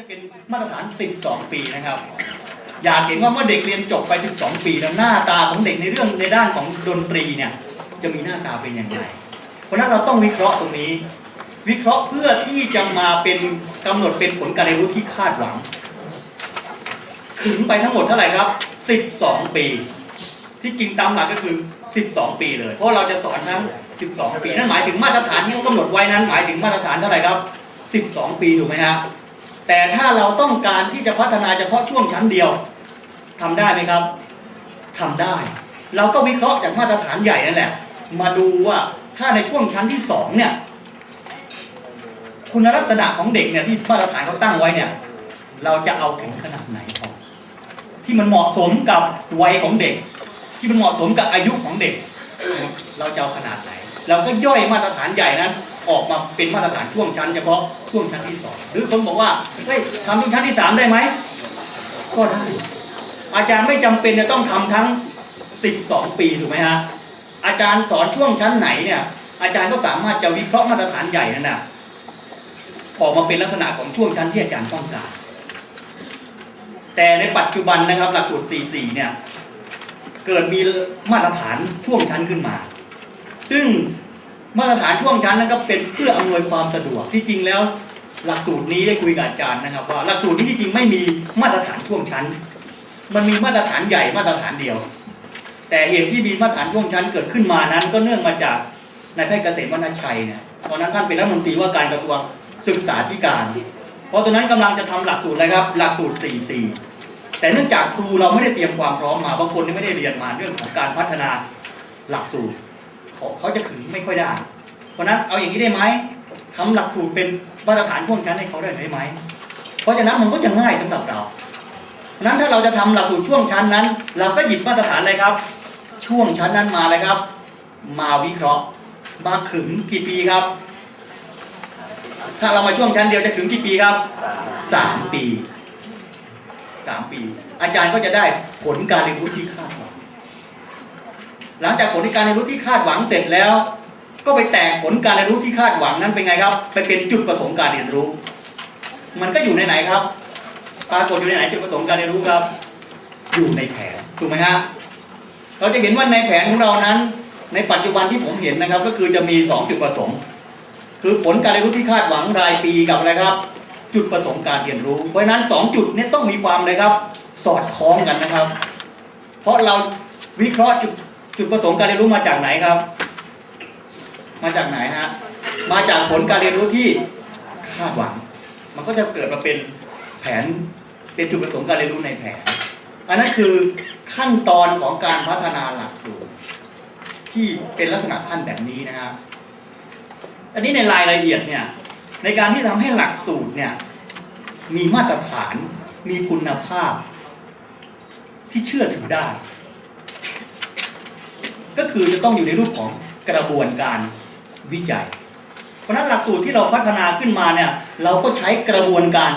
จะเป็นมาตรฐาน 12 ปีนะครับ อยากเห็นว่าเมื่อเด็กเรียนจบไป 12 ปีแล้วหน้าตาของเด็กในเรื่องในด้านของดนตรีเนี่ยจะมีหน้าตาเป็นอย่างไร เพราะนั้นเราต้องวิเคราะห์ตรงนี้ วิเคราะห์เพื่อที่จะมาเป็นกำหนดเป็นผลการเรียนรู้ที่คาดหวังขึงไปทั้งหมดเท่าไหร่ครับ 12 ปี ที่จริงตามหลักก็คือ 12 ปีเลย เพราะเราจะสอนทั้ง 12 ปี นั่นหมายถึงมาตรฐานที่เขากำหนดไว้นั้น หมายถึงมาตรฐานเท่าไหร่ครับ 12 ปีถูกไหมฮะ แต่ถ้าเราต้องการที่จะพัฒนาเฉพาะช่วงชั้นเดียวทำได้ไหมครับทำได้ เราก็วิเคราะห์จากมาตรฐานใหญ่นั่นแหละ มาดูว่าถ้าในช่วงชั้นที่สองเนี่ยคุณลักษณะของเด็กเนี่ยที่มาตรฐานเขาตั้งไว้เนี่ยเราจะเอาถึงขนาดไหนครับที่มันเหมาะสมกับวัยของเด็ก ที่มันเหมาะสมกับอายุของเด็ก เราจะเอาขนาดไหน เราก็ย่อยมาตรฐานใหญ่นั้น ออกมาเป็นมาตรฐานช่วงชั้นเฉพาะช่วงชั้นที่สองหรือคนบอกว่าเฮ้ยทำที่ชั้นที่สามได้ไหมก็ได้ อาจารย์ไม่จำเป็นจะต้องทำทั้ง 12 ปีถูกไหมฮะอาจารย์สอนช่วงชั้นไหนเนี่ย อาจารย์ก็สามารถจะวิเคราะห์มาตรฐานใหญ่นั่นนะออกมาเป็นลักษณะของช่วงชั้นที่อาจารย์ต้องการแต่ในปัจจุบันนะครับหลักสูตร 44 เนี่ย เกิดมีมาตรฐานช่วงชั้นขึ้นมา ซึ่ง มาตรฐานช่วงชั้นนั้นก็เป็นเพื่ออำนวยความสะดวกที่จริงแล้ว หลักสูตรนี้ได้คุยกับอาจารย์นะครับว่าหลักสูตรนี้ที่จริงไม่มีมาตรฐานช่วงชั้น มันมีมาตรฐานใหญ่มาตรฐานเดียว แต่เหตุที่มีมาตรฐานช่วงชั้นเกิดขึ้นมานั้น ก็เนื่องมาจากนายแพทย์เกษมวรรณชัยเนี่ยตอนนั้นท่านเป็นรัฐมนตรีว่าการกระทรวงศึกษาธิการ เพราะตอนนั้นกำลังจะทำหลักสูตรอะไรครับ หลักสูตร 44 แต่เนื่องจากครูเราไม่ได้เตรียมความพร้อมมาบางคนนี่ไม่ได้เรียนมาเรื่องของการพัฒนาหลักสูตร เขาจะขึงไม่ค่อยได้ เพราะนั้นเอาอย่างนี้ได้ไหมทำหลักสูตรเป็นมาตรฐานช่วงชั้นให้เขาได้ไหม เพราะฉะนั้นมันก็จะง่ายสำหรับเราเพราะนั้นถ้าเราจะทำหลักสูตรช่วงชั้นนั้น เราก็หยิบมาตรฐานเลยครับ ช่วงชั้นนั้นมาเลยครับ มาวิเคราะห์ มาขึงกี่ปีครับ ถ้าเรามาช่วงชั้นเดียวจะขึงกี่ปีครับสามปีสามปี อาจารย์ก็จะได้ผลการเรียนรู้ที่คาดหวัง หลังจากผลการเรียนรู้ที่คาดหวังเสร็จแล้ว ก็ไปแตกผลการเรียนรู้ที่คาดหวังนั้นเป็นไงครับ ไปเป็นจุดประสงค์การเรียนรู้ มันก็อยู่ในไหนครับ ปรากฏอยู่ในไหนจุดประสงค์การเรียนรู้ครับ อยู่ในแผนถูกไหมฮะเราจะเห็นว่าในแผนของเรานั้น ในปัจจุบันที่ผมเห็นนะครับ ก็คือจะมี 2 จุดประสงค์ คือผลการเรียนรู้ที่คาดหวังรายปีกับอะไรครับ จุดประสงค์การเรียนรู้ เพราะฉะนั้น 2 จุดนี้ต้องมีความเลยครับ สอดคล้องกันนะครับ เพราะเราวิเคราะห์จุด จุดประสงค์การเรียนรู้มาจากไหนครับ มาจากไหนฮะมาจากผลการเรียนรู้ที่คาดหวัง มันก็จะเกิดมาเป็นแผนเป็นจุดประสงค์การเรียนรู้ในแผน อันนั้นคือขั้นตอนของการพัฒนาหลักสูตร ที่เป็นลักษณะขั้นแบบนี้นะครับอันนี้ในรายละเอียดเนี่ยในการที่ทำให้หลักสูตรเนี่ยมีมาตรฐานมีคุณภาพที่เชื่อถือได้ ก็คือจะต้องอยู่ในรูปของกระบวนการวิจัย เพราะนั้นหลักสูตรที่เราพัฒนาขึ้นมาเนี่ยเราก็ใช้กระบวนการ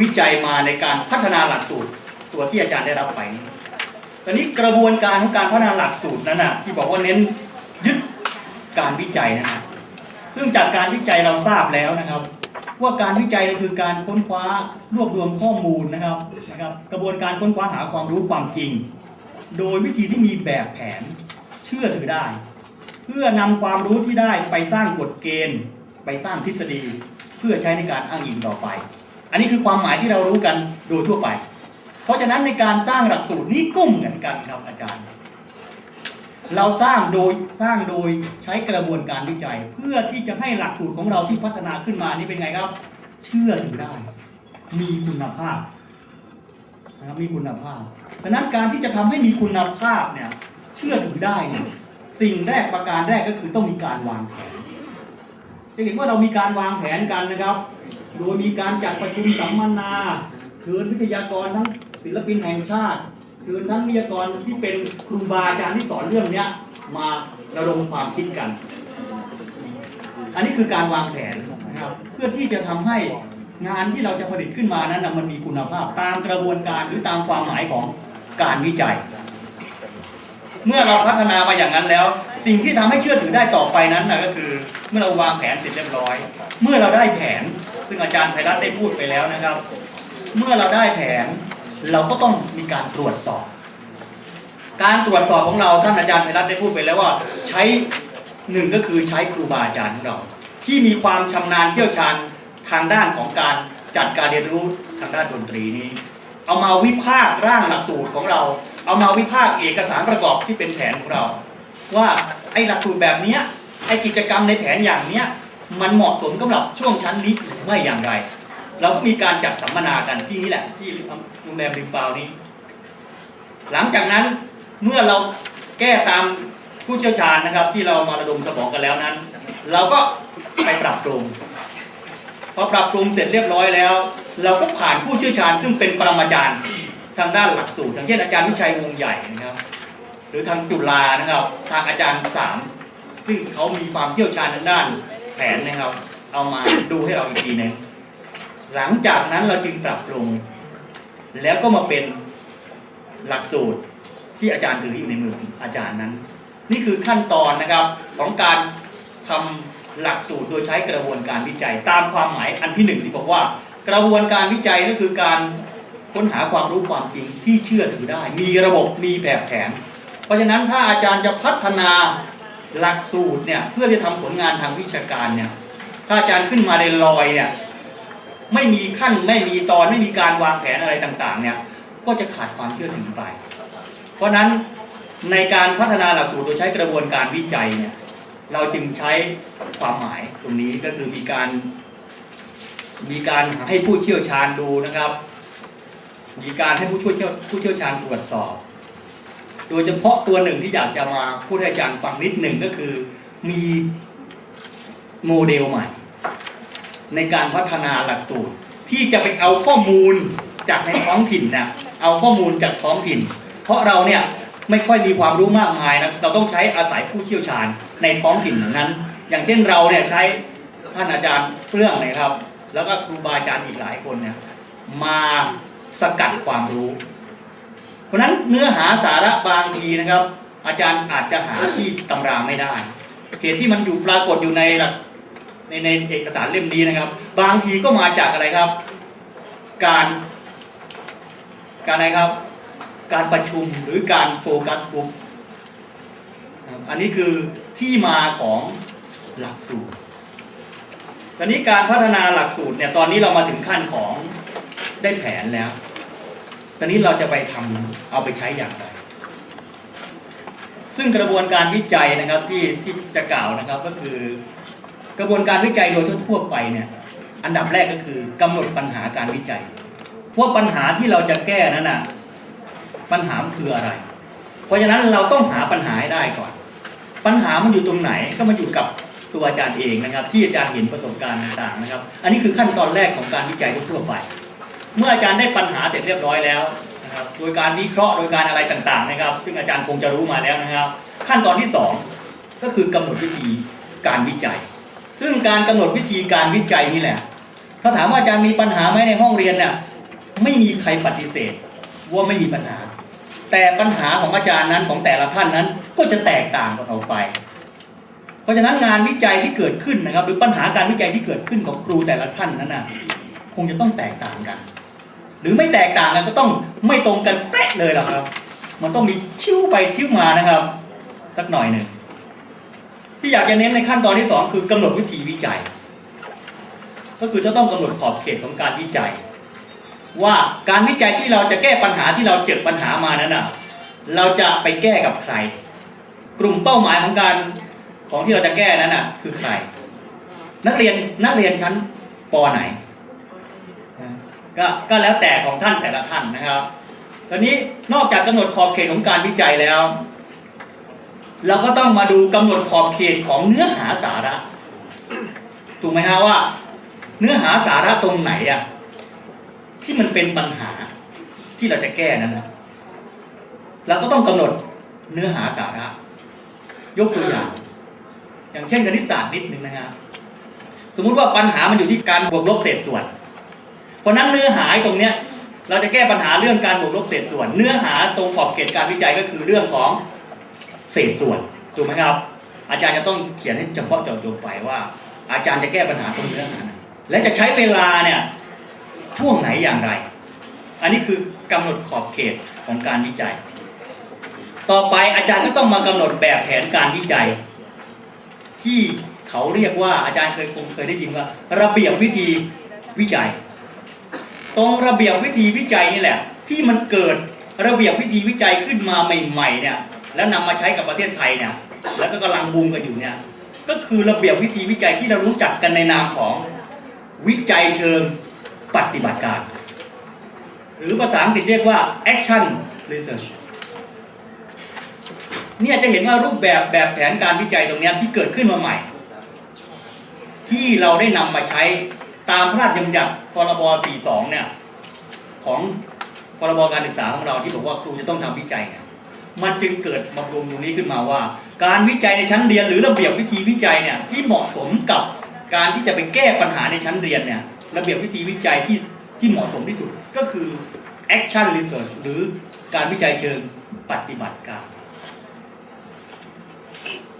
วิจัยมาในการพัฒนาหลักสูตร ตัวที่อาจารย์ได้รับไปนี้ตอนนี้กระบวนการของการพัฒนาหลักสูตรนั้นนะที่บอกว่าเน้นยึดการวิจัยนะครับซึ่งจากการวิจัยเราทราบแล้วนะครับ ว่าการวิจัยเนี่ยคือการค้นคว้ารวบรวมข้อมูลนะครับนะครับ กระบวนการค้นคว้าหาความรู้ความจริง โดยวิธีที่มีแบบแผน เชื่อถือได้ เพื่อนำความรู้ที่ได้ไปสร้างกฎเกณฑ์ ไปสร้างทฤษฎี เพื่อใช้ในการอ้างอิงต่อไป อันนี้คือความหมายที่เรารู้กันโดยทั่วไป เพราะฉะนั้นในการสร้างหลักสูตรนี้ก็เหมือนกันครับอาจารย์ เราสร้างโดยสร้างโดยใช้กระบวนการวิจัย เพื่อที่จะให้หลักสูตรของเราที่พัฒนาขึ้นมานี่เป็นไงครับ เชื่อถือได้ มีคุณภาพนะครับมีคุณภาพดังนั้นการที่จะทำให้มีคุณภาพเนี่ย เชื่อถือได้เนี่ยสิ่งแรกประการแรกก็คือต้องมีการวางแผนจะเห็นว่าเรามีการวางแผนกันนะครับ โดยมีการจัดประชุมสัมมนาเชิญวิทยากรทั้งศิลปินแห่งชาติเชิญทั้งวิทยากรที่เป็นครูบาอาจารย์ที่สอนเรื่องเนี้ยมาระดมความคิดกัน อันนี้คือการวางแผนนะครับเพื่อที่จะทำให้งานที่เราจะผลิตขึ้นมานั้นมันมีคุณภาพตามกระบวนการหรือตามความหมายของการวิจัย เมื่อเราพัฒนามาอย่างนั้นแล้ว สิ่งที่ทำให้เชื่อถือได้ต่อไปนั้นนะก็คือ เมื่อเราวางแผนเสร็จเรียบร้อย เมื่อเราได้แผน ซึ่งอาจารย์ไพรัตได้พูดไปแล้วนะครับ เมื่อเราได้แผนเราก็ต้องมีการตรวจสอบ การตรวจสอบของเราท่านอาจารย์ไพรัตได้พูดไปแล้วว่า ใช้หนึ่งก็คือใช้ครูบาอาจารย์ของเรา ที่มีความชำนาญเชี่ยวชาญทางด้านของการจัดการเรียนรู้ทางด้านดนตรีนี้ เอามาวิพากษ์ร่างหลักสูตรของเรา เอามาวิพากษ์เอกสารประกอบที่เป็นแผนของเรา ว่าไอ้หลักสูตรแบบเนี้ยไอ้กิจกรรมในแผนอย่างเนี้ยมันเหมาะสมสำหรับช่วงชั้นนี้หรือไม่อย่างไร เราก็มีการจัดสัมมนากันที่นี่แหละ ที่โรงแรมริมฟาวนี้ หลังจากนั้นเมื่อเราแก้ตามผู้เชี่ยวชาญนะครับ ที่เรามาระดมสมองกันแล้วนั้น เราก็ไปปรับปรุงพอปรับปรุงเสร็จเรียบร้อยแล้ว เราก็ผ่านผู้เชี่ยวชาญซึ่งเป็นปรมาจารย์ ทางด้านหลักสูตรอย่างเช่นอาจารย์วิชัยวงใหญ่นะครับ หรือทางจุฬานะครับ ทางอาจารย์สามซึ่งเขามีความเชี่ยวชาญทางด้านแผนนะครับ เอามาดูให้เราอีกทีหนึงหลังจากนั้นเราจึงปรับปรุง แล้วก็มาเป็นหลักสูตรที่อาจารย์ถืออยู่ในมืออาจารย์นั้น นี่คือขั้นตอนนะครับของการทำหลักสูตรโดยใช้กระบวนการวิจัย ตามความหมายอันที่หนึ่งที่บอกว่า กระบวนการวิจัยก็คือการ ค้นหาความรู้ความจริงที่เชื่อถือได้ มีระบบมีแบบแผน เพราะฉะนั้นถ้าอาจารย์จะพัฒนาหลักสูตรเนี่ยเพื่อที่จะทำผลงานทางวิชาการเนี่ยถ้าอาจารย์ขึ้นมาในลอยเนี่ยไม่มีขั้นไม่มีตอนไม่มีการวางแผนอะไรต่างๆเนี่ยก็จะขาดความเชื่อถือไป เพราะฉะนั้นในการพัฒนาหลักสูตรโดยใช้กระบวนการวิจัยเนี่ยเราจึงใช้ความหมายตรงนี้ก็คือมีการ มีการให้ผู้เชี่ยวชาญดูนะครับ มีการให้ผู้ช่วยผู้เชี่ยวชาญตรวจสอบ โดยเฉพาะตัวหนึ่งที่อยากจะมาพูดให้อาจารย์ฟังนิดหนึ่งก็คือมีโมเดลใหม่ ในการพัฒนาหลักสูตร ที่จะไปเอาข้อมูลจากในท้องถิ่นนะเอาข้อมูลจากท้องถิ่น เพราะเราเนี่ยไม่ค่อยมีความรู้มากมายนะเราต้องใช้อาศัยผู้เชี่ยวชาญในท้องถิ่นนั้น อย่างเช่นเราเนี่ยใช้ท่านอาจารย์เปรื่องนะครับ แล้วก็ครูบาอาจารย์อีกหลายคนเนี่ยมา สกัดความรู้ เพราะนั้นเนื้อหาสาระบางทีนะครับ อาจารย์อาจจะหาที่ตำราไม่ได้เหตุที่มันอยู่ปรากฏอยู่ในหลักในในเอกสารเล่มนี้นะครับ บางทีก็มาจากอะไรครับ การการอะไรครับ การประชุมหรือการโฟกัสกลุ่มนะครับอันนี้คือที่มาของหลักสูตรตอนนี้การพัฒนาหลักสูตรเนี่ยตอนนี้เรามาถึงขั้นของได้แผนแล้ว อนนี้เราจะไปทำเอาไปใช้อย่างไร ซึ่งกระบวนการวิจัยนะครับที่ที่จะกล่าวนะครับก็คือกระบวนการวิจัยโดยทั่วๆไปเนี่ยอันดับแรกก็คือกำหนดปัญหาการวิจัย ว่าปัญหาที่เราจะแก้นั้นน่ะปัญหามันคืออะไร เพราะฉะนั้นเราต้องหาปัญหาให้ได้ก่อน ปัญหามันอยู่ตรงไหนก็มาอยู่กับตัวอาจารย์เองนะครับ ที่อาจารย์เห็นประสบการณ์ต่างๆนะครับ อันนี้คือขั้นตอนแรกของการวิจัยทั่วไป เมื่ออาจารย์ได้ปัญหาเสร็จเรียบร้อยแล้วนะครับโดยการวิเคราะห์โดยการอะไรต่างๆนะครับ ซึ่งอาจารย์คงจะรู้มาแล้วนะครับ ขั้นตอนที่สองก็คือกำหนดวิธีการวิจัย ซึ่งการกำหนดวิธีการวิจัยนี่แหละ ถ้าถามว่าอาจารย์มีปัญหาไหมในห้องเรียนเนี่ยไม่มีใครปฏิเสธว่าไม่มีปัญหา แต่ปัญหาของอาจารย์นั้นของแต่ละท่านนั้นก็จะแตกต่างกันออกไป เพราะฉะนั้นงานวิจัยที่เกิดขึ้นนะครับ หรือปัญหาการวิจัยที่เกิดขึ้นของครูแต่ละท่านนั้นนะคงจะต้องแตกต่างกัน หรือไม่แตกต่างกันก็ต้องไม่ตรงกันเป๊ะเลยหรอกครับ มันต้องมีชิ้วไปชิ้วมานะครับ สักหน่อยหนึ่งที่อยากจะเน้นในขั้นตอนที่สองคือกำหนดวิธีวิจัย ก็คือจะต้องกำหนดขอบเขตของการวิจัย ว่าการวิจัยที่เราจะแก้ปัญหาที่เราเจอปัญหามานั้นน่ะเราจะไปแก้กับใคร กลุ่มเป้าหมายของการของที่เราจะแก้นั้นน่ะคือใคร นักเรียนนักเรียนชั้นปไหน ก็ก็แล้วแต่ของท่านแต่ละท่านนะครับ ตอนนี้นอกจากกำหนดขอบเขตของการวิจัยแล้ว เราก็ต้องมาดูกำหนดขอบเขตของเนื้อหาสาระ ถูกไหมฮะว่า เนื้อหาสาระตรงไหนอะที่มันเป็นปัญหาที่เราจะแก้นั้นนะเราก็ต้องกำหนดเนื้อหาสาระ ยกตัวอย่าง อย่างเช่นคณิตศาสตร์นิดนึงนะฮะสมมุติว่าปัญหามันอยู่ที่การบวกลบเศษส่วน เพราะนั้นเนื้อหาตรงเนี้ยเราจะแก้ปัญหาเรื่องการบวกลบเศษส่วน เนื้อหาตรงขอบเขตการวิจัยก็คือเรื่องของเศษส่วนถูกไหมครับ อาจารย์จะต้องเขียนให้เฉพาะเจาะจงไปว่า อาจารย์จะแก้ปัญหาตรงเนื้อหานะและจะใช้เวลาเนี่ยช่วงไหนอย่างไร อันนี้คือกำหนดขอบเขตของการวิจัย ต่อไปอาจารย์ก็ต้องมากำหนดแบบแผนการวิจัย ที่เขาเรียกว่าอาจารย์เคยคงเคยได้ยินว่า ระเบียบวิธีวิจัย ตรงระเบียบวิธีวิจัยนี่แหละ ที่มันเกิดระเบียบวิธีวิจัยขึ้นมาใหม่ๆเนี่ยแล้วนำมาใช้กับประเทศไทยเนี่ยแล้วก็กำลังบูมกันอยู่เนี่ยก็คือระเบียบวิธีวิจัยที่เรารู้จักกันในนามของวิจัยเชิงปฏิบัติการ หรือภาษาอังกฤษเรียกว่า action research เนี่ยจะเห็นว่ารูปแบบแบบแผนการวิจัยตรงนี้ที่เกิดขึ้นมาใหม่ ที่เราได้นำมาใช้ ตามพระราชบัญญัติพรบ 42 เนี่ยของพรบการศึกษาของเราที่บอกว่าครูจะต้องทำวิจัยเนี่ยมันจึงเกิดมารวมตรงนี้ขึ้นมาว่า การวิจัยในชั้นเรียนหรือระเบียบวิธีวิจัยเนี่ยที่เหมาะสมกับการที่จะไปแก้ปัญหาในชั้นเรียนเนี่ยระเบียบวิธีวิจัยที่ที่เหมาะสมที่สุดก็คือ action research หรือการวิจัยเชิงปฏิบัติการ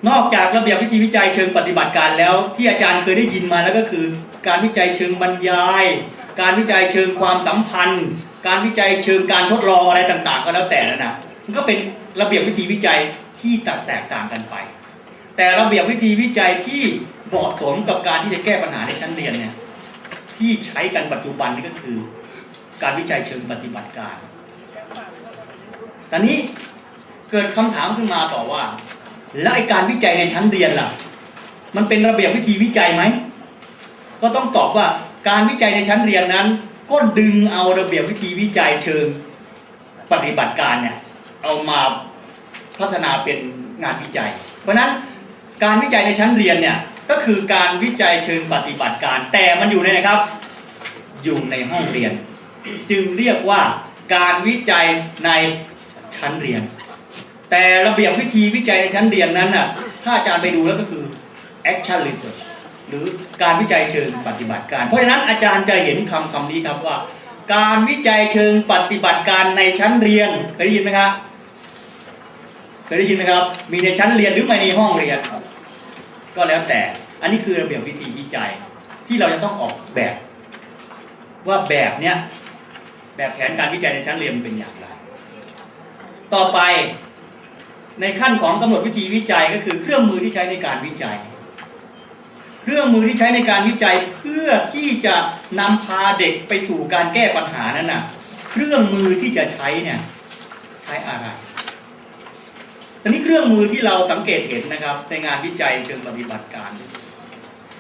นอกจากระเบียบวิธีวิจัยเชิงปฏิบัติการแล้วที่อาจารย์เคยได้ยินมาแล้วก็คือ การวิจัยเชิงบรรยาย การวิจัยเชิงความสัมพันธ์ การวิจัยเชิงการทดลองอะไรต่างๆ ก็แล้วแต่นะนะมันก็เป็นระเบียบวิธีวิจัยที่แตกต่างกันไป แต่ระเบียบวิธีวิจัยที่เหมาะสมกับการที่จะแก้ปัญหาในชั้นเรียนเนี่ยที่ใช้กันปัจจุบันนี่ก็คือ การวิจัยเชิงปฏิบัติการ ตอนนี้เกิดคำถามขึ้นมาต่อว่า แล้วไอการวิจัยในชั้นเรียนล่ะ มันเป็นระเบียบวิธีวิจัยไหม ก็ต้องตอบว่าการวิจัยในชั้นเรียนนั้น ก็ดึงเอาระเบียบวิธีวิจัยเชิงปฏิบัติการเนี่ยเอามาพัฒนาเป็นงานวิจัย เพราะฉะนั้นการวิจัยในชั้นเรียนเนี่ยก็คือการวิจัยเชิงปฏิบัติการ แต่มันอยู่ในไหนครับ อยู่ในห้องเรียน จึงเรียกว่าการวิจัยในชั้นเรียน แต่ระเบียบวิธีวิจัยในชั้นเรียนนั้นน่ะถ้าอาจารย์ไปดูแล้วก็คือ action research หรือการวิจัยเชิงปฏิบัติการ เพราะฉะนั้นอาจารย์จะเห็นคำคำนี้ครับว่า การวิจัยเชิงปฏิบัติการในชั้นเรียนเคยได้ยินไหมครับเคยได้ยินไหมครับ มีในชั้นเรียนหรือไม่ในห้องเรียน ก็แล้วแต่อันนี้คือระเบียบวิธีวิจัยที่เราจะต้องออกแบบ ว่าแบบเนี้ยแบบแผนการวิจัยในชั้นเรียนมันเป็นอย่างไร ต่อไปในขั้นของกำหนดวิธีวิจัยก็คือเครื่องมือที่ใช้ในการวิจัย เครื่องมือที่ใช้ในการวิจัยเพื่อที่จะนำพาเด็กไปสู่การแก้ปัญหานั้นน่ะเครื่องมือที่จะใช้เนี่ยใช้อะไรตอนนี้เครื่องมือที่เราสังเกตเห็นนะครับ ในงานวิจัยเชิงปฏิบัติการ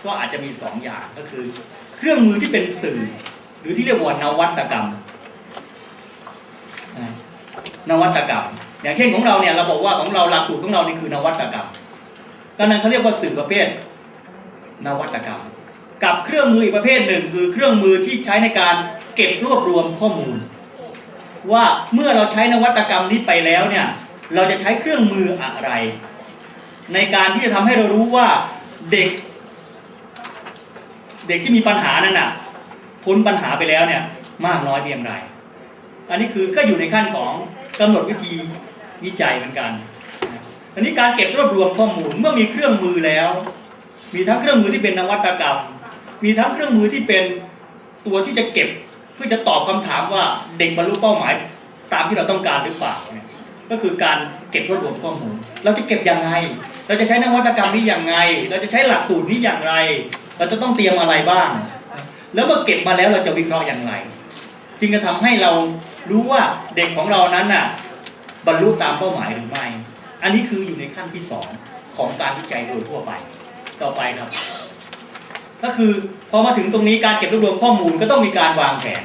ก็อาจจะมีสองอย่างก็คือ เครื่องมือที่เป็นสื่อ หรือที่เรียกว่านวัตกรรม นวัตกรรม อย่างเช่นของเราเนี่ยเราบอกว่าของเราหลักสูตรของเรานี่คือนวัตกรรมดังนั้นเขาเรียกว่าสื่อประเภท นวัตกรรม กับเครื่องมืออีกประเภทหนึ่ง คือเครื่องมือที่ใช้ในการเก็บรวบรวมข้อมูล ว่าเมื่อเราใช้นวัตกรรมนี้ไปแล้วเนี่ยเราจะใช้เครื่องมืออะไร ในการที่จะทำให้เรารู้ว่าเด็ก เด็กที่มีปัญหานั้นน่ะพ้นปัญหาไปแล้วเนี่ยมากน้อยเพียงไร อันนี้คือก็อยู่ในขั้นของกำหนดวิธีวิจัยเหมือนกัน อันนี้การเก็บรวบรวมข้อมูลเมื่อมีเครื่องมือแล้ว มีทั้งเครื่องมือที่เป็นนวัตกรรม มีทั้งเครื่องมือที่เป็นตัวที่จะเก็บ เพื่อจะตอบคำถามว่าเด็กบรรลุเป้าหมาย ตามที่เราต้องการหรือเปล่าเนี่ยก็คือการเก็บรวบรวมข้อมูลเราจะเก็บยังไง เราจะใช้นวัตกรรมนี้อย่างไง เราจะใช้หลักสูตรนี้อย่างไร เราจะต้องเตรียมอะไรบ้าง แล้วเมื่อเก็บมาแล้วเราจะวิเคราะห์อย่างไร จึงจะทำให้เรารู้ว่าเด็กของเรานั้นน่ะบรรลุตามเป้าหมายหรือไม่ อันนี้คืออยู่ในขั้นที่สองของการวิจัยโดยทั่วไป ต่อไปครับ ก็คือพอมาถึงตรงนี้การเก็บรวบรวมข้อมูลก็ต้องมีการวางแผน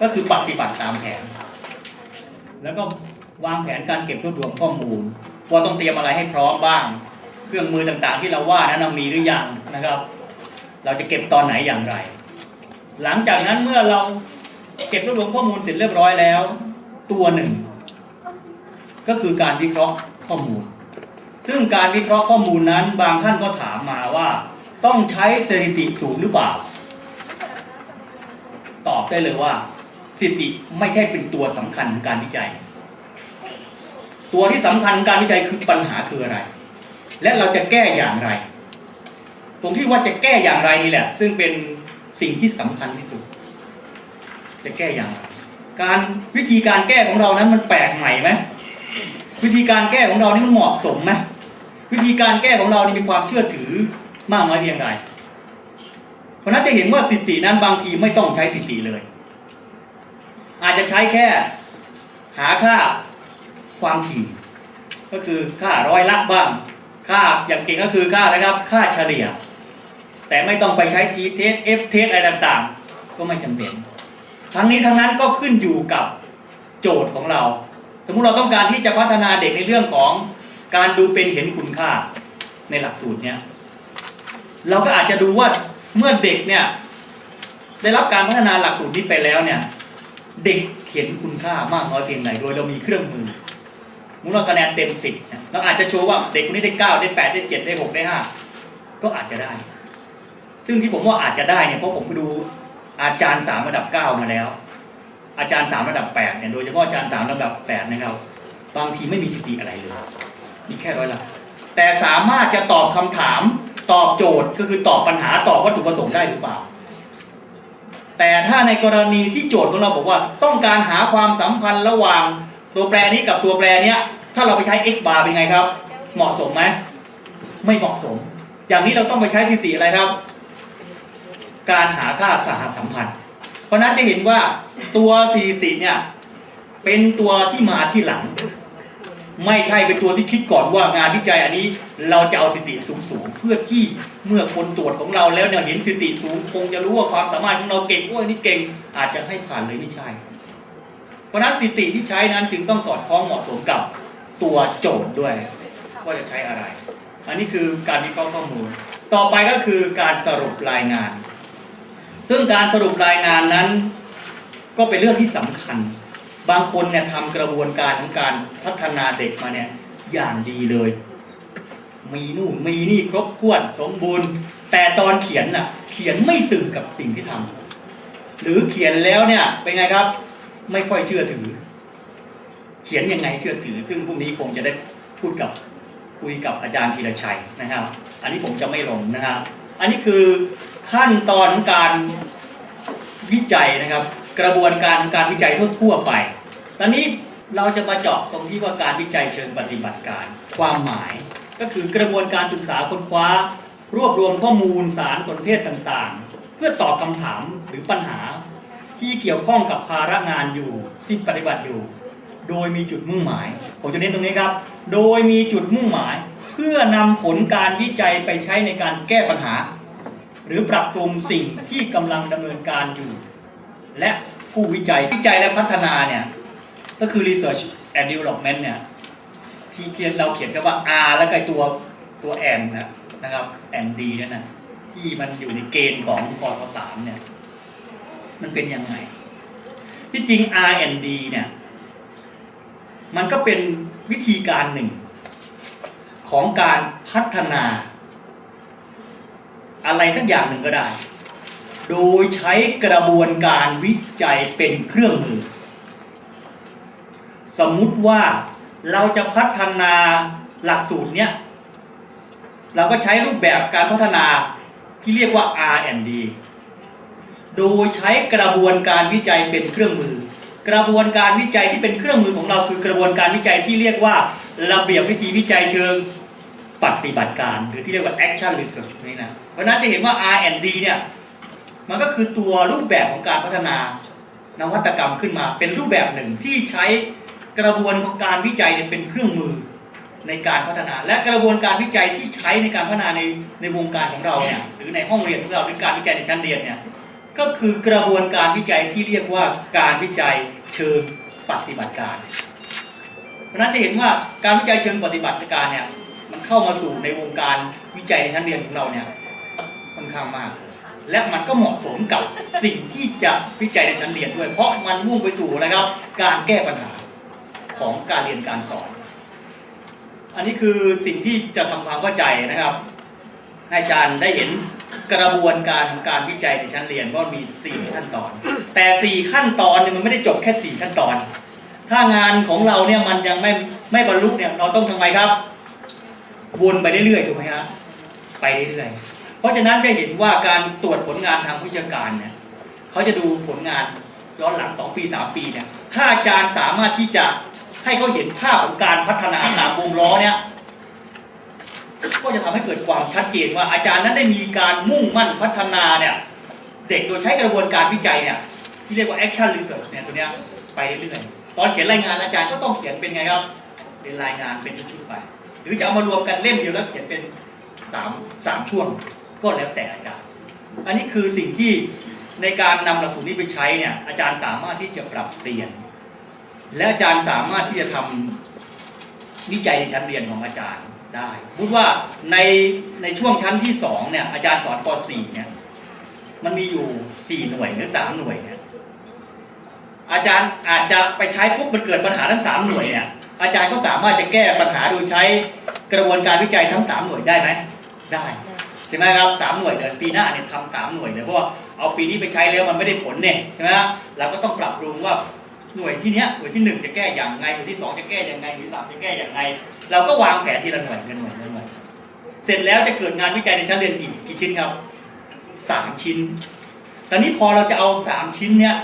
ก็คือปฏิบัติตามแผน แล้วก็วางแผนการเก็บรวบรวมข้อมูลว่าต้องเตรียมอะไรให้พร้อมบ้าง เครื่องมือต่างๆ ที่เราว่านั้นมีหรือยังนะครับ เราจะเก็บตอนไหนอย่างไร หลังจากนั้นเมื่อเราเก็บรวบรวมข้อมูลเสร็จเรียบร้อยแล้ว ตัวหนึ่ง ก็คือการวิเคราะห์ข้อมูล ซึ่งการวิเคราะห์ข้อมูลนั้นบางท่านก็ถามมาว่า ต้องใช้สถิติสูงหรือเปล่า ตอบได้เลยว่าสถิติไม่ใช่เป็นตัวสำคัญของการวิจัย ตัวที่สำคัญของการวิจัยคือปัญหาคืออะไร และเราจะแก้อย่างไร ตรงที่ว่าจะแก้อย่างไรนี่แหละ ซึ่งเป็นสิ่งที่สำคัญที่สุด จะแก้อย่างไรการวิธีการแก้ของเรานั้นมันแปลกใหม่ไหมวิธีการแก้ของเรานี่มันเหมาะสมไหม วิธีการแก้ของเรานี่มีความเชื่อถือมากน้อยเพียงไรเพราะนั้นจะเห็นว่าสิตินั้นบางทีไม่ต้องใช้สิติเลย อาจจะใช้แค่หาค่าความถี่ ก็คือค่าร้อยละบ้าง ค่าอย่างเก่งก็คือค่าอะครับค่าเฉลี่ย แต่ไม่ต้องไปใช้ทีเทสเอฟเทสอะไรต่างๆ ก็ไม่จำเป็น ทั้งนี้ทั้งนั้นก็ขึ้นอยู่กับโจทย์ของเรา สมมุติเราต้องการที่จะพัฒนาเด็กในเรื่องของ การดูเป็นเห็นคุณค่าในหลักสูตรเนี้ยเราก็อาจจะดูว่าเมื่อเด็กเนี่ยได้รับการพัฒนาหลักสูตรนี้ไปแล้วเนี่ย เด็กเห็นคุณค่ามากน้อยเพียงไหนโดยเรามีเครื่องมือมุติเราคะแนนเต็มสิบเนี่ยเราอาจจะโชว์ว่าเด็กคนนี้ได้เก้าได้แปดได้เจ็ดได้หกได้ห้าก็อาจจะได้ ซึ่งที่ผมว่าอาจจะได้เนี่ยเพราะผมไปดูอาจารย์สามระดับเก้ามาแล้ว อาจารย์สามระดับแปดเนี่ยโดยเฉพาะอาจารย์สามระดับแปดนะครับ บางทีไม่มีสติอะไรเลย มีแค่ร้อยละแต่สามารถจะตอบคำถามตอบโจทย์ก็คือตอบปัญหาตอบวัตถุประสงค์ได้หรือเปล่า แต่ถ้าในกรณีที่โจทย์ของเราบอกว่า ต้องการหาความสัมพันธ์ระหว่างตัวแปรนี้กับตัวแปรเนี้ย ถ้าเราไปใช้ x bar เป็นไงครับ เหมาะสมไหมไม่เหมาะสม อย่างนี้เราต้องไปใช้สิติอะไรครับ การหาค่าสหสัมพันธ์ เพราะนั้นจะเห็นว่าตัวสิติเนี่ยเป็นตัวที่มาที่หลัง ไม่ใช่เป็นตัวที่คิดก่อนว่างานวิจัยอันนี้เราจะเอาสถิติสูงเพื่อที่เมื่อคนตรวจของเราแล้วเนี่ยเห็นสติสูงคงจะรู้ว่าความสามารถของเราเก่งโอ้ยนี่เก่ง อาจจะให้ผ่านเลยไม่ใช่ เพราะนั้นสติที่ใช้นั้นจึงต้องสอดคล้องเหมาะสมกับตัวโจทย์ด้วย ว่าจะใช้อะไร อันนี้คือการวิเคราะห์ข้อมูล ต่อไปก็คือการสรุปรายงาน ซึ่งการสรุปรายงานนั้น ก็เป็นเรื่องที่สำคัญ บางคนเนี่ยทำกระบวนการของการพัฒนาเด็กมาเนี่ยอย่างดีเลย มีนู่นมีนี่ครบถ้วนสมบูรณ์ แต่ตอนเขียนน่ะเขียนไม่สื่อกับสิ่งที่ทำหรือเขียนแล้วเนี่ยเป็นไงครับ ไม่ค่อยเชื่อถือ เขียนยังไงเชื่อถือ ซึ่งพรุ่งนี้คงจะได้พูดกับคุยกับอาจารย์ธีรชัยนะครับ อันนี้ผมจะไม่ลงนะครับ อันนี้คือขั้นตอนของการวิจัยนะครับ กระบวนการการวิจัยทั่วๆไป ตอนนี้เราจะมาเจาะตรงที่ว่าการวิจัยเชิงปฏิบัติการ ความหมาย ก็คือกระบวนการศึกษาค้นคว้า รวบรวมข้อมูลสารสนเทศต่างๆ เพื่อตอบคำถามหรือปัญหาที่เกี่ยวข้องกับภาระงานอยู่ที่ปฏิบัติอยู่ โดยมีจุดมุ่งหมาย ผมจะเน้นตรงนี้ครับ โดยมีจุดมุ่งหมาย เพื่อนำผลการวิจัยไปใช้ในการแก้ปัญหา หรือปรับปรุงสิ่งที่กำลังดำเนินการอยู่ และผู้วิจัยวิจัยและพัฒนาเนี่ยก็คือ research and development เนี่ยที่เขียนเราเขียนกันว่า R แล้วก็ตัวตัว N นะนะครับ N D นั่นนะที่มันอยู่ในเกณฑ์ของคอสสามเนี่ยมันเป็นยังไง ที่จริง R and D เนี่ยมันก็เป็นวิธีการหนึ่ง ของการพัฒนา อะไรสักอย่างหนึ่งก็ได้ โดยใช้กระบวนการวิจัยเป็นเครื่องมือ สมมุติว่าเราจะพัฒนาหลักสูตรเนี้ยเราก็ใช้รูปแบบการพัฒนาที่เรียกว่า R&D โดยใช้กระบวนการวิจัยเป็นเครื่องมือ กระบวนการวิจัยที่เป็นเครื่องมือของเราคือกระบวนการวิจัยที่เรียกว่าระเบียบวิธีวิจัยเชิงปฏิบัติการ หรือที่เรียกว่า action research นี่นะเพราะนั้นจะเห็นว่า R&D เนี่ย มันก็คือตัวรูปแบบของการพัฒนานวัตกรรมขึ้นมาเป็นรูปแบบหนึ่งที่ใช้กระบวนของการวิจัยเป็นเครื่องมือในการพัฒนา และกระบวนการวิจัยที่ใช้ในการพัฒนาในในวงการของเราเนี่ยหรือในห้องเรียนของเราหรือการวิจัยในชั้นเรียนเนี่ยก็คือกระบวนการวิจัยที่เรียกว่าการวิจัยเชิงปฏิบัติการ เพราะนั้นจะเห็นว่าการวิจัยเชิงปฏิบัติการเนี่ยมันเข้ามาสู่ในวงการวิจัยในชั้นเรียนของเราเนี่ยค่อนข้างมาก และมันก็เหมาะสมกับสิ่งที่จะวิจัยในชั้นเรียนด้วย เพราะมันมุ่งไปสู่อะครับ การแก้ปัญหาของการเรียนการสอน อันนี้คือสิ่งที่จะทำความเข้าใจนะครับให้อาจารย์ได้เห็นกระบวนการของการวิจัยในชั้นเรียนว่ามี 4 ขั้นตอน แต่ 4 ขั้นตอนเนี่ยมันไม่ได้จบแค่ 4 ขั้นตอน ถ้างานของเราเนี่ยมันยังไม่ไม่บรรลุเนี่ยเราต้องทำไมครับ วนไปเรื่อยๆถูกไหมฮะไปเรื่อยๆ เพราะฉะนั้นจะเห็นว่าการตรวจผลงานทางวิชาการเนี่ยเขาจะดูผลงานย้อนหลัง 2 ปี 3 ปีเนี่ยถ้าอาจารย์สามารถที่จะให้เขาเห็นภาพของการพัฒนาตามวงล้อเนี่ยก็จะทำให้เกิดความชัดเจนว่าอาจารย์นั้นได้มีการมุ่งมั่นพัฒนาเนี่ยเด็กโดยใช้กระบวนการวิจัยเนี่ยที่เรียกว่า action research เนี่ยตัวเนี้ยไปเรื่อยๆตอนเขียนรายงานอาจารย์ก็ต้องเขียนเป็นไงครับ เป็นรายงานเป็นชุดๆไป หรือจะเอามารวมกันเล่มเดียวแล้วเขียนเป็นสามสามช่วง ก็แล้วแต่อาจารย์ อันนี้คือสิ่งที่ในการนำหลักสูตรนี้ไปใช้เนี่ยอาจารย์สามารถที่จะปรับเปลี่ยน และอาจารย์สามารถที่จะทำวิจัยในชั้นเรียนของอาจารย์ได้พูดว่าในในช่วงชั้นที่สองเนี่ยอาจารย์สอนป .4 เนี่ยมันมีอยู่ 4 หน่วยหรือ 3 หน่วยเนี่ยอาจารย์อาจจะไปใช้ปุ๊บมันเกิดปัญหาทั้ง 3 หน่วยเนี่ยอาจารย์ก็สามารถจะแก้ปัญหาโดยใช้กระบวนการวิจัยทั้ง 3 หน่วยได้ไหมได้ ใช่ไหมครับสามหน่วยเดี๋ยวปีหน้าเนี่ยทำสามหน่วยเลยเพราะว่าเอาปีนี้ไปใช้แล้วมันไม่ได้ผลเนี่ยใช่ไหมเราก็ต้องปรับปรุงว่าหน่วยที่เนี้ยหน่วยที่หนึ่งจะแก้อย่างไงหน่วยที่สองจะแก้อย่างไงหน่วยที่สามจะแก้อย่างไง เราก็วางแผนทีละหน่วยทีละหน่วยทีละหน่วยเสร็จแล้วจะเกิดงานวิจัยในชั้นเรียนกี่กี่ชิ้นครับสามชิ้น ตอนนี้พอเราจะเอาสามชิ้นเนี้ย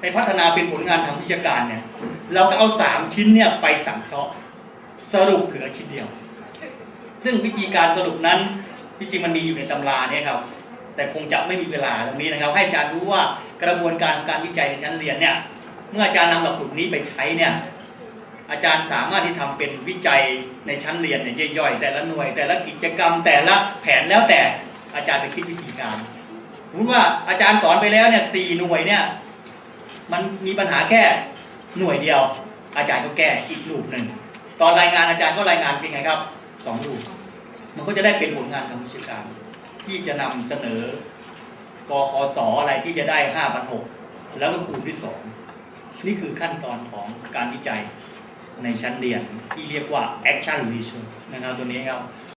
ไปพัฒนาเป็นผลงานทางวิชาการเนี่ยเราก็เอาสามชิ้นเนี่ยไปสังเคราะห์สรุปเหลือชิ้นเดียว ซึ่งวิธีการสรุปนั้น ที่จริงมันมีอยู่ในตำราเนี่ยครับ แต่คงจะไม่มีเวลาตรงนี้นะครับ ให้อาจารย์รู้ว่ากระบวนการการวิจัยในชั้นเรียนเนี่ยเมื่ออาจารย์นำหลักสูตรนี้ไปใช้เนี่ยอาจารย์สามารถที่ทำเป็นวิจัยในชั้นเรียนเนี่ยย่อยๆ แต่ละหน่วย แต่ละกิจกรรม แต่ละแผนแล้วแต่อาจารย์ไปคิดวิธีการสมมติว่าอาจารย์สอนไปแล้วเนี่ยสี่หน่วยเนี่ยมันมีปัญหาแค่หน่วยเดียว อาจารย์ก็แก้อีกลูปหนึ่งตอนรายงานอาจารย์ก็รายงานเป็นไงครับสองลูป มันก็จะได้เป็นผลงานทางวิชาการ ที่จะนำเสนอกคสอะไรที่จะได้ห้าพันหกแล้วก็คูณด้วยสองนี่คือขั้นตอนของการวิจัยในชั้นเรียนที่เรียกว่า action research นะครับตัวนี้ครับ